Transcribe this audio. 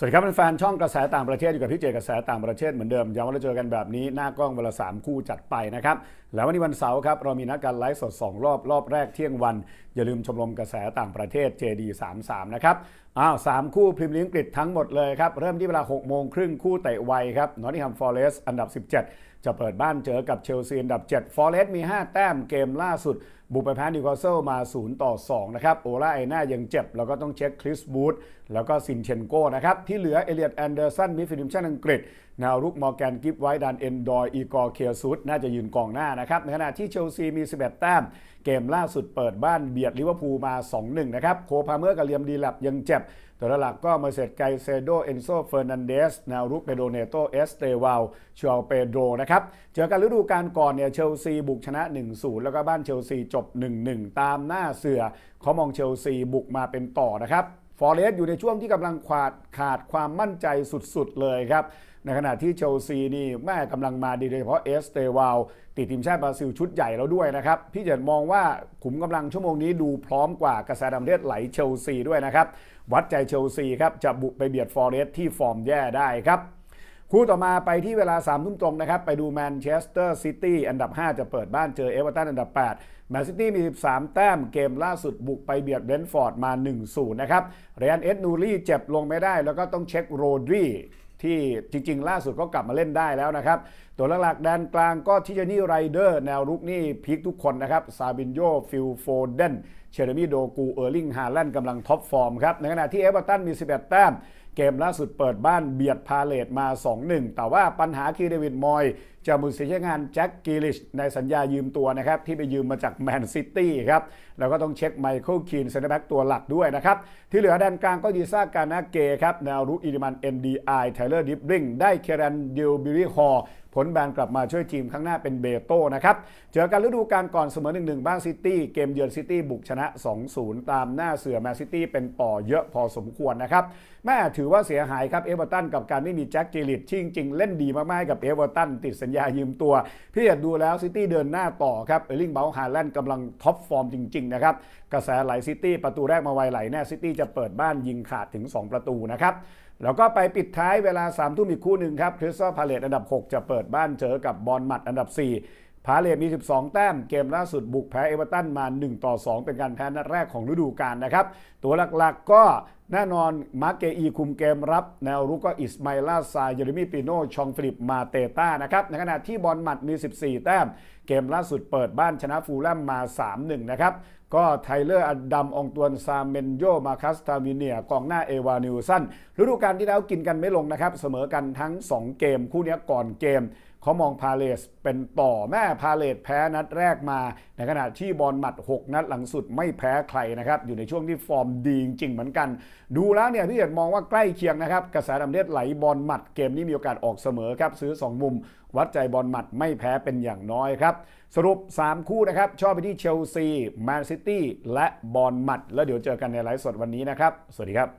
สวัสดีครับเป็นแฟนช่องกระแสต่างประเทศอยู่กับพี่เจกระแสต่างประเทศเหมือนเดิมย้ำว่าเราเจอกันแบบนี้หน้ากล้องเวลาสามคู่จัดไปนะครับ แล้ววันนี้วันเสาร์ครับเรามีนัดการไลฟ์สด 2 รอบรอบแรกเที่ยงวัน อย่าลืมชมรมกระแสต่างประเทศ JD 33นะครับอ้าวสามคู่พรีเมียร์ลีกอังกฤษทั้งหมดเลยครับ เริ่มที่เวลา6โมงครึ่งคู่เตะไวครับนอตติงแฮมฟอร์เรสต์อันดับ 17 จะเปิดบ้านเจอกับเชลซีอันดับ7ฟอร์เรสต์มี 5 แต้มเกมล่าสุด บุกไปแพ้นิวคาสเซิลมา 0 ต่อ 2 นะครับโอล่าไอน่ายังเจ็บ แล้วก็ต้องเช็คคริสบูธแล้วก็ซินเชนโกนะครับที่เหลือเอเลียตแอนเดอร์สันมิดฟิลด์ทีมชาติอังกฤษแนวรุกมอร์แกนกิฟไว้ดันเอนดอยอีกอร์เคียซุดน่าจะยืนกองหน้านะครับในขณะที่เชลซีมี 11 แต้ม เกมล่าสุดเปิดบ้านเบียดลิเวอร์พูลมา 2-1 นะครับโคพาเมอร์กับเลียมดีแลบยังเจ็บตัวหลักก็มาเสร็จไกเซโด เอนโซ เฟอร์นันเดส แนวรุกเปโดเนโต เอสเตวาลชัวเปโดนะครับ เจอกันฤดูกาลก่อนเนี่ย เชลซีบุกชนะ 1-0 แล้วก็บ้านเชลซีจบ 1-1 ตามหน้าเสือเขามองเชลซีบุกมาเป็นต่อนะครับ ฟอเรสต์อยู่ในช่วงที่กำลังขาดขาดความมั่นใจสุดๆเลยครับ ในขณะที่เชลซีนี่แม่กำลังมาดีโดยเฉพาะเอสเตวาลติดทีมชาติบราซิลชุดใหญ่แล้วด้วยนะครับ พี่เจดมองว่าขุมกำลังชั่วโมงนี้ดูพร้อมกว่ากระแสดำเลือดไหลเชลซีด้วยนะครับ วัดใจเชลซีครับจะบุกไปเบียดฟอเรสต์ที่ฟอร์มแย่ได้ครับ คู่ต่อมาไปที่เวลา3ามทุ่มตรงนะครับ ไปดูแมนเชสเตอร์ซิตี้อันดับ 5 จะเปิดบ้านเจอเอเวอร์ตันอันดับ 8 แมนซิตี้มี 13 แต้มเกมล่าสุดบุกไปเบียดเบรนฟอร์ดมา 1-0 นะครับเรอันเอ็ดนูรี่เจ็บลงไม่ได้ แล้วก็ต้องเช็คโรดรีที่จริง ๆ ล่าสุดก็กลับมาเล่นได้แล้วนะครับ ตัวหลักๆแดนกลางก็ทิจานี่ไรเดอร์ แนวรุกนี่พีคทุกคนนะครับ ซาบินโยฟิลโฟเดนเชเรมีโดกูเออร์ลิงฮาแลนด์กำลังท็อปฟอร์มครับ ในขณะที่เอเวอร์ตันมี 11 แต้ม เกมล่าสุดเปิดบ้านเบียดพาเลตมา 2-1 แต่ว่าปัญหาคือเดวิดมอยจะมือเสียงานแจ็คกิลิชในสัญญายืมตัวนะครับ ที่ไปยืมมาจากแมนซิตี้ครับ แล้วก็ต้องเช็คไมเคิลคีนเซนเตอร์แบ็กตัวหลักด้วยนะครับ ที่เหลือแดนกลางก็ยีซ่าการนาเกครับแนวรุกอิริมัน NDI ไทเลอร์ดิบริงได้เครันดิลบิริฮอ ผลแบนกลับมาช่วยทีมข้างหน้าเป็นเบโต้นะครับ เจอกันฤดูกาลก่อนเสมอ 1-1 บ้านซิตี้ เกมเยือนซิตี้บุกชนะ 2-0 ตามหน้าเสือแมนซิตี้เป็นต่อเยอะพอสมควรนะครับแม่ถือว่าเสียหายครับเอเวอร์ตันกับการไม่มีแจ็คเจลิตที่จริงๆเล่นดีมากๆกับเอเวอร์ตันติดสัญญายืมตัวพี่อยากดูแล้วซิตี้เดินหน้าต่อครับเอลิงเบลฮาแลนด์กำลังท็อปฟอร์มจริงๆนะครับกระแสไหลซิตี้ประตูแรกมาไวไหลแน่ซิตี้จะเปิดบ้านยิงขาดถึง 2 ประตูนะครับ แล้วก็ไปปิดท้ายเวลา3ามทุ่มอีกคู่หนึ่งครับคริสตัลพาเลตอันดับ 6 จะเปิดบ้านเจอกับบอลมัดอันดับ 4 พาเลตมี 12 แต้ม เกมล่าสุดบุกแพ้เอเวอร์ตันมา 1 ต่อ 2 เป็นการแพ้นัดแรกของฤดูกาลนะครับ ตัวหลักๆก็แน่นอนมาร์เกอีคุมเกมรับ แนวรุกก็อิสมาลาซายเยเรมีปิโนชองฟิลิปมาเตต้านะครับ ในขณะที่บอลมัดมี 14 แต้ม เกมล่าสุดเปิดบ้านชนะฟูลแลมมา 3-1 นะครับก็ไทเลอร์อดัมองตวนซาเมนโยมาคัสตามิเนียกองหน้าเอวานิวสันฤดูกาลที่แล้วกินกันไม่ลงนะครับ เสมอกันทั้ง 2 เกมคู่นี้ก่อนเกม เขามองพาเลสเป็นต่อแม่พาเลสแพ้นัดแรกมา ในขณะที่บอลหมัด 6 นัดหลังสุดไม่แพ้ใครนะครับ อยู่ในช่วงที่ฟอร์มดีจริงๆเหมือนกัน ดูแล้วเนี่ยพี่เดชมองว่าใกล้เคียงนะครับกระแสดำเลือดไหลบอลหมัดเกมนี้มีโอกาสออกเสมอครับซื้อ 2 มุม วัดใจบอลหมัดไม่แพ้เป็นอย่างน้อยครับสรุป 3 คู่นะครับ ชอบไปที่เชลซีแมนซิตี้และบอลหมัด แล้วเดี๋ยวเจอกันในไลฟ์สดวันนี้นะครับ สวัสดีครับ